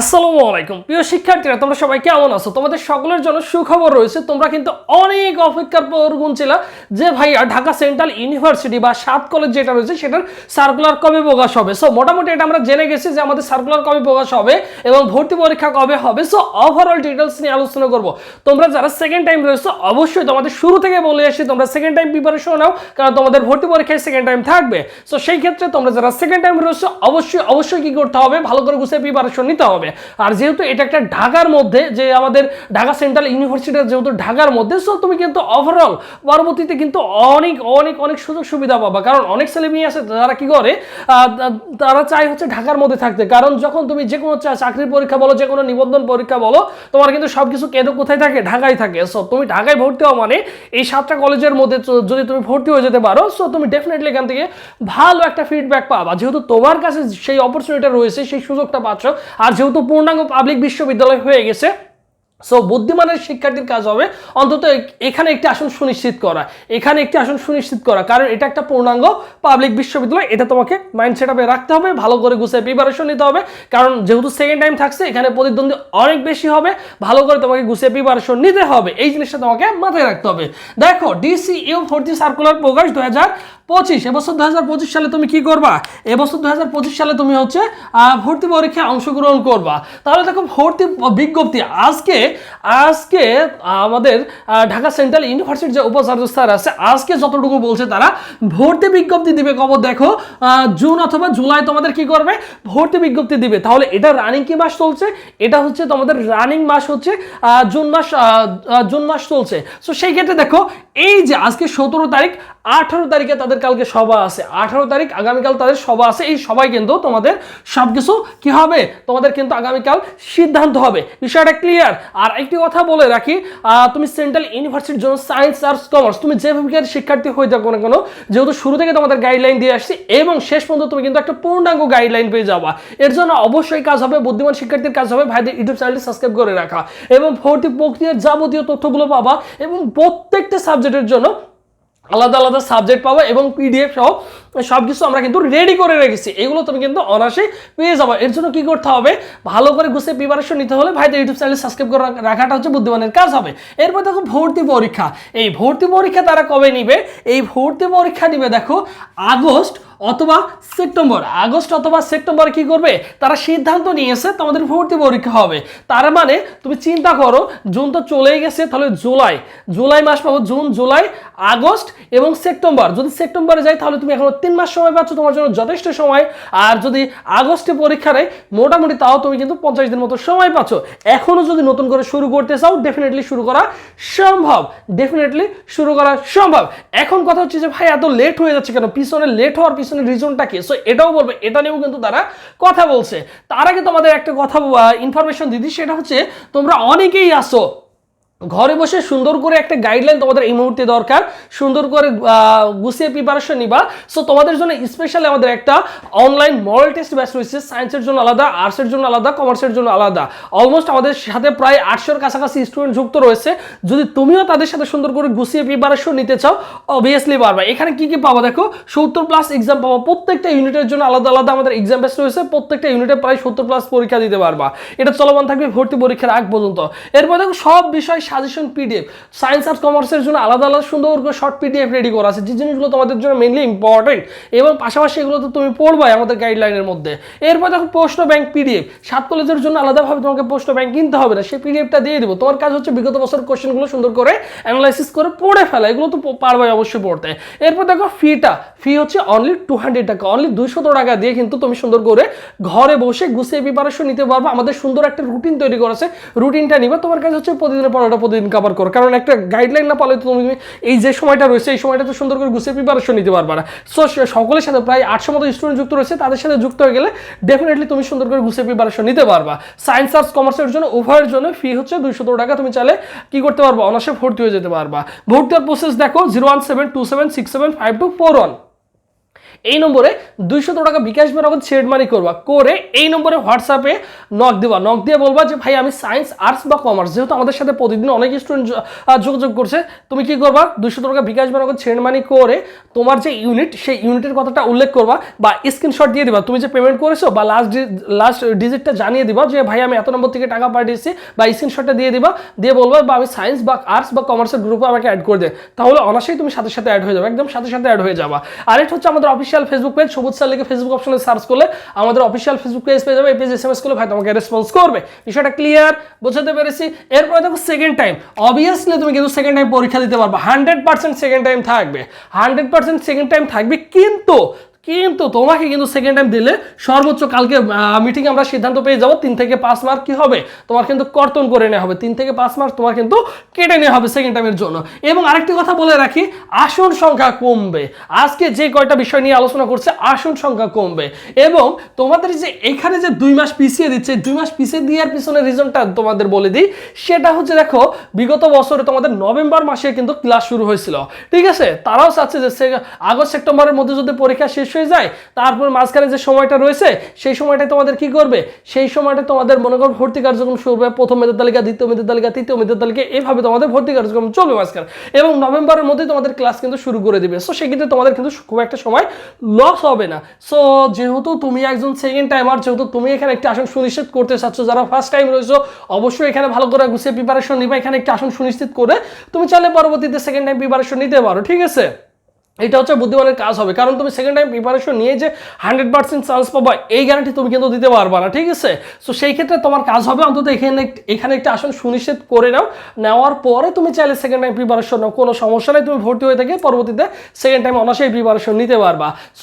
আসসালামু আলাইকুম। প্রিয় শিক্ষার্থীরা, তোমরা সবাই কেমন আছো? তোমাদের সকলের জন্য সুখবর রয়েছে। তোমরা কিন্তু অনেক অপেক্ষার পর গুনছিলা যে ভাইয়া ঢাকা সেন্ট্রাল ইউনিভার্সিটি বা সাত কলেজ যেটা রয়েছে, সেটার সার্কুলার কবে প্রকাশ হবে? সো মোটামুটি এটা আমরা জেনে গেছি যে আমাদের সার্কুলার কবে প্রকাশ হবে এবং ভর্তি পরীক্ষা কবে হবে। সো ওভারঅল ডিটেলস নিয়ে আলোচনা করব। তোমরা যারা সেকেন্ড টাইম রয়েছে, অবশ্যই তোমাদের শুরু থেকে বলে আসি, তোমরা সেকেন্ড টাইম প্রিপারেশন নাও, কারণ তোমাদের ভর্তি পরীক্ষায় সেকেন্ড টাইম থাকবে। সো সেই ক্ষেত্রে তোমরা যারা সেকেন্ড টাইম রয়েছে, অবশ্যই অবশ্যই কি করতে হবে? ভালো করে গুছিয়ে প্রিপারেশন নিতে হবে। আর যেহেতু এটা একটা ঢাকার মধ্যে যে আমাদের ঢাকা সেন্ট্রাল ইউনিভার্সিটির যেহেতু ঢাকার মধ্যে সো তুমি কিন্তু ওভারঅল পরবর্তীতে কিন্তু অনেক অনেক অনেক সুযোগ সুবিধা পাবা। কারণ অনেক ছেলে মেয়ে আছে যারা কি করে? তারা চাই হচ্ছে ঢাকার মধ্যে থাকতে। কারণ যখন তুমি যে কোনো চাকরির পরীক্ষা বলো যে কোনো নিবন্ধন পরীক্ষা বলো, তোমার কিন্তু সব কিছু কেন্দ্র কোথায় থাকে? ঢাকায় থাকে। সো তুমি ঢাকায় ভর্তি হওয়া মানে এই সাতটা কলেজের মধ্যে যদি তুমি ভর্তি হয়ে যেতে পারো সো তুমি ডেফিনেটলি এখান থেকে ভালো একটা ফিডব্যাক পাবা। যেহেতু তোমার কাছে সেই অপরচুনিটি রয়েছে, সেই সুযোগটা পাচ্ছ। আর যেহেতু পূর্ণাঙ্গ পাবলিক বিশ্ববিদ্যালয় হয়ে গেছে। সো বুদ্ধিমানের শিক্ষার্থীর কাজ হবে অন্তত এখানে একটি আসন সুনিশ্চিত করা। এখানে একটি আসন সুনিশ্চিত করা। কারণ এটা একটা পূর্ণাঙ্গ পাবলিক বিশ্ববিদ্যালয়, এটা তোমাকে মাইন্ড সেট রাখতে হবে, ভালো করে গুছিয়ে প্রিপারেশন নিতে হবে। কারণ যেহেতু সেকেন্ড টাইম থাকছে, এখানে প্রতিদ্বন্দ্বী অনেক বেশি হবে, ভালো করে তোমাকে গুছিয়ে প্রিপারেশন নিতে হবে। এই জিনিসটা তোমাকে মাথায় রাখতে হবে। দেখো ডিসি ইউ ভর্তি সার্কুলার প্রকাশ দু হাজার পঁচিশ, এবছর দু হাজার পঁচিশ সালে তুমি কি করবা? এবছর দু হাজার পঁচিশ সালে তুমি হচ্ছে ভর্তি পরীক্ষায় অংশগ্রহণ করবা। তাহলে দেখো, ভর্তি বিজ্ঞপ্তি, আজকে আজকে আমাদের ঢাকা সেন্ট্রাল ইউনিভার্সিটির যে উপাচার্য স্যার আছে, আজকে যতটুকু বলছে তারা, ভর্তি বিজ্ঞপ্তি দিবে। কবর দেখো জুন অথবা জুলাই তোমাদের কি করবে? ভর্তি বিজ্ঞপ্তি দিবে। তাহলে এটা রানিং কি মাস চলছে? এটা হচ্ছে তোমাদের রানিং মাস হচ্ছে জুন মাস জুন মাস চলছে। সো সেই ক্ষেত্রে দেখো, এই যে আজকে সতেরো তারিখ, আঠারো তারিখে তাদের কালকে সভা আছে। আঠারো তারিখ, আগামীকাল তাদের সভা আছে। এই সবাই কিন্তু তোমাদের সব কিছু কি হবে? তোমাদের কিন্তু আগামীকাল সিদ্ধান্ত হবে। বিষয়টা ক্লিয়ার আর একটি কথা বলে রাখি তুমি সেন্ট্রাল ইউনিভার্সিটির জন্য সায়েন্স আর্টস কমার্স তুমি যে বিভাগের শিক্ষার্থী হয়ে থাকো না কেন, যেহেতু শুরু থেকে তোমাদের গাইডলাইন দিয়ে আসছি, এবং শেষ পর্যন্ত তুমি কিন্তু একটা পূর্ণাঙ্গ গাইডলাইন পেয়ে যাবা। এর জন্য অবশ্যই কাজ হবে, বুদ্ধিমান শিক্ষার্থীর কাজ হবে, ভাইদের ইউটিউব চ্যানেলটি সাবস্ক্রাইব করে রাখা, এবং ভর্তি প্রক্রিয়ার যাবতীয় তথ্যগুলো পাবা, এবং প্রত্যেকটা সাবজেক্টের জন্য আলাদা আলাদা সাবজেক্ট পাবো এবং পিডিএফ সহ সব কিছু আমরা কিন্তু রেডি করে রেখেছি। এগুলো তুমি কিন্তু অনায়াসে পেয়ে যাব। এর জন্য কি করতে হবে? ভালো করে গুছিয়ে প্রিপারেশন নিতে হলে ভাইদের ইউটিউব চ্যানেল সাবস্ক্রাইব করে রাখাটা হচ্ছে বুদ্ধিমানের কাজ হবে। এরপর দেখো ভর্তি পরীক্ষা। এই ভর্তি পরীক্ষা তারা কবে নিবে? এই ভর্তি পরীক্ষা নিবে দেখো আগস্ট অথবা সেপ্টেম্বর। আগস্ট অথবা সেপ্টেম্বর কি করবে? তারা সিদ্ধান্ত নিয়েছে তোমাদের ভর্তি পরীক্ষা হবে। তার মানে তুমি চিন্তা করো, জুন তো চলেই গেছে, তাহলে জুলাই। জুলাই মাস পাবো, জুন, জুলাই, আগস্ট এবং সেপ্টেম্বর। যদি সেপ্টেম্বরে যাই তাহলে তুমি এখনও তিন মাস সময় পাচ্ছ, তোমার জন্য যথেষ্ট সময়। আর যদি আগস্টে পরীক্ষা নেয় মোটামুটি তাও তুমি কিন্তু পঞ্চাশ দিন মতো সময় পাচ্ছ। এখনও যদি নতুন করে শুরু করতে চাও ডেফিনেটলি শুরু করা সম্ভব। ডেফিনেটলি শুরু করা সম্ভব। এখন কথা হচ্ছে যে, ভাই, এত লেট হয়ে যাচ্ছে কেন? পিছনে লেট হওয়ার পিছনে রিজনটা কি? সো এটাও বলবে, এটা নিয়েও কিন্তু তারা কথা বলছে। তার আগে তোমাদের একটা কথা ইনফরমেশন দিদি সেটা হচ্ছে তোমরা অনেকেই আসো ঘরে বসে সুন্দর করে একটা গাইডলাইন তোমাদের এই মুহূর্তে দরকার। সুন্দর করে গুছিয়ে প্রিপারেশন নিবা। সো তোমাদের জন্য স্পেশালি আমাদের একটা অনলাইন মডেল টেস্ট ব্যাচ রয়েছে। সায়েন্সের জন্য আলাদা আর্টসের জন্য আলাদা কমার্সের জন্য আলাদা। অলমোস্ট আমাদের সাথে প্রায় আটশোর কাছাকাছি স্টুডেন্ট যুক্ত রয়েছে। যদি তুমিও তাদের সাথে সুন্দর করে গুছিয়ে প্রিপারেশন নিতে চাও অবভিয়াসলি পারবা। এখানে কি কি পাবা দেখো? সত্তর প্লাস এক্সাম পাবা। প্রত্যেকটা ইউনিটের জন্য আলাদা আলাদা আমাদের এক্সাম ব্যাচ রয়েছে। প্রত্যেকটা ইউনিটে প্রায় সত্তর প্লাস পরীক্ষা দিতে পারবা। এটা চলমান থাকবে ভর্তি পরীক্ষার আগ পর্যন্ত। এরপর দেখো, সব বিষয় সাজেশন পিডিএফ সায়েন্স আর কমার্সের জন্য আলাদা আলাদা সুন্দর করে শর্ট পিডিএফ রেডি করা আছে। যে জিনিসগুলো তোমাদের জন্য মেনলি ইম্পর্টেন্ট এবং পাশাপাশি এগুলো তো তুমি পড়বাই আমাদের গাইডলাইনের মধ্যে। এরপর দেখো প্রশ্ন ব্যাংক পিডিএফ সাত কলেজের জন্য আলাদাভাবে তোমাকে প্রশ্ন ব্যাংক কিনতে হবে না, সেই পিডিএফটা দিয়ে দেবো। তোমার কাজ হচ্ছে বিগত বছর কোশ্চেনগুলো সুন্দর করে অ্যানালাইসিস করে পড়ে ফেলা। এগুলো তো পারবাই অবশ্যই পড়তে। এরপর দেখো ফিটা ফি হচ্ছে অনলি টু হান্ড্রেড টাকা অনলি দুইশো টাকা দিয়ে কিন্তু তুমি সুন্দর করে ঘরে বসে গুছিয়ে প্রিপারেশন নিতে পারবে। আমাদের সুন্দর একটা রুটিন তৈরি করেছে। রুটিনটা নিবে। তোমার কাছে হচ্ছে প্রতিদিনের পড়াটা প্রতিদিন কভার করো। কারণ একটা গাইডলাইন না পালে তো তুমি এই যে সময়টা রয়েছে, এই সময়টা তো সুন্দর করে গুছিয়ে প্রিপারেশন নিতে পারবে না। সো সকলের সাথে প্রায় আটশো মতো স্টুডেন্ট যুক্ত রয়েছে, তাদের সাথে যুক্ত হয়ে গেলে ডেফিনেটলি তুমি সুন্দর করে গুছিয়ে প্রিপারেশন নিতে পারবা। সায়েন্স আর্টস কমার্সের জন্য উভয়ের জন্য ফি হচ্ছে দুইশো টাকা। তুমি চাইলে কি করতে পারবা? অনার্সে ভর্তি হয়ে যেতে পারবা। ভর্তির প্রসেস দেখো zero one seven two seven six seven five two four one এই নম্বরে দুইশত টাকা বিকাশ নগদ সেড মানি করবা। করে এই নম্বরে হোয়াটসঅ্যাপে নক দিবা। নক দিয়ে বলবা যে, ভাই, আমি সায়েন্স আর্টস বা কমার্স যেহেতু আমাদের সাথে প্রতিদিন অনেক স্টুডেন্ট যোগাযোগ করছে, তুমি কি করবা? দুইশো টাকা বিকাশ নগদ সেড মানি করে তোমার যে ইউনিট সেই ইউনিটের কথাটা উল্লেখ করবা বা স্ক্রিনশট দিয়ে দিবা। তুমি যে পেমেন্ট করেছ বা লাস্ট লাস্ট ডিজিটটা জানিয়ে দিবা যে, ভাই, আমি এত নম্বর থেকে টাকা পাঠিয়েছি, বা স্ক্রিনশটটা দিয়ে দিবা। দিয়ে বলবা, বা, আমি সায়েন্স বা আর্টস বা কমার্সের গ্রুপে আমাকে অ্যাড করে দে। তাহলে অনার্সেই তুমি সাথে সাথে অ্যাড হয়ে যাবে, একদম সাথে সাথে অ্যাড হয়ে যাবা। আরেকটা হচ্ছে আমাদের official Facebook page Sabuj sir লিখে ফেসবুক অপশনে সার্চ করলে আমাদের অফিসিয়াল ফেসবুক পেজ পেয়ে যাবে। এই পেজ এস এম এস করলে ভাই তোমাকে রেসপন্স করবে। বিষয়টা ক্লিয়ার বোঝাতে পেরেছি। এরপরে দেখো সেকেন্ড টাইম অবভিয়াসলি তুমি কিন্তু সেকেন্ড টাইম পরীক্ষা দিতে পারবে। হান্ড্রেড পার্সেন্ট সেকেন্ড টাইম থাকবে। হান্ড্রেড পার্সেন্ট সেকেন্ড টাইম থাকবে। কিন্তু কিন্তু তোমাকে কিন্তু সেকেন্ড টাইম দিলে সর্বোচ্চ কালকে মিটিং আমরা সিদ্ধান্ত পেয়ে যাব তিন থেকে পাঁচ মার্ক কি হবে? তোমার কিন্তু কর্তন করে নেওয়া হবে। তিন থেকে পাঁচ মার্ক তোমার কিন্তু কেটে নেওয়া হবে সেকেন্ড টাইমের জন্য। এবং আরেকটি কথা বলে রাখি, আসন সংখ্যা কমবে। আজকে যে কয়টা বিষয় নিয়ে আলোচনা করছে, আসন সংখ্যা কমবে। এবং তোমাদের যে এখানে যে দুই মাস পিছিয়ে দিচ্ছে, দুই মাস পিছিয়ে দেওয়ার পিছনে রিজনটা তোমাদের বলে দিই, সেটা হচ্ছে দেখো, বিগত বছরে তোমাদের নভেম্বর মাসে কিন্তু ক্লাস শুরু হয়েছিল। ঠিক আছে? তারাও চাচ্ছে যে আগস্ট, সেপ্টেম্বরের মধ্যে যদি পরীক্ষা শেষ হয়ে যায়, তারপর মাঝখানে যে সময়টা রয়েছে, সেই সময়টা তোমাদের কি করবে? সেই সময়টা তোমাদের মনে করো ভর্তি কার্যক্রম শুরু হবে, প্রথম মেধের তালিকা, দ্বিতীয় মেধের তালিকা, তৃতীয় মেধা তালিকা, এভাবে তোমাদের ভর্তি কার্যক্রম চলবে মাঝখানে। এবং নভেম্বরের মধ্যে তোমাদের ক্লাস কিন্তু শুরু করে দিবে। সো সেক্ষেত্রে তোমাদের কিন্তু খুব একটা সময় লস হবে না। সো যেহেতু তুমি একজন সেকেন্ড টাইমার যেহেতু তুমি এখানে একটি আসন সুনিশ্চিত করতে চাচ্ছ, যারা ফার্স্ট টাইম রয়েছো, অবশ্যই এখানে ভালো করে গুছিয়ে প্রিপারেশন নিবা, এখানে একটি আসন সুনিশ্চিত করে তুমি চাইলে পরবর্তীতে সেকেন্ড টাইম প্রিপারেশন নিতে পারো, ঠিক আছে? এটা হচ্ছে বুদ্ধিমানের কাজ হবে। কারণ তুমি সেকেন্ড টাইম প্রিপারেশন নিয়ে যে হান্ড্রেড পার্সেন্ট চান্স পাবা, এই গ্যারান্টি তুমি কিন্তু দিতে পারবা না, ঠিক আছে? সো সেই ক্ষেত্রে তোমার কাজ হবে অন্তত এখানে এখানে একটা আসন সুনিশ্চিত করে নাও। নেওয়ার পরে তুমি চাইলে সেকেন্ড টাইম প্রিপারেশন নাও, কোনো সমস্যা নেই, তুমি ভর্তি হয়ে থেকে পরবর্তীতে সেকেন্ড টাইম অনাসেই প্রিপারেশন নিতে পারবা। সো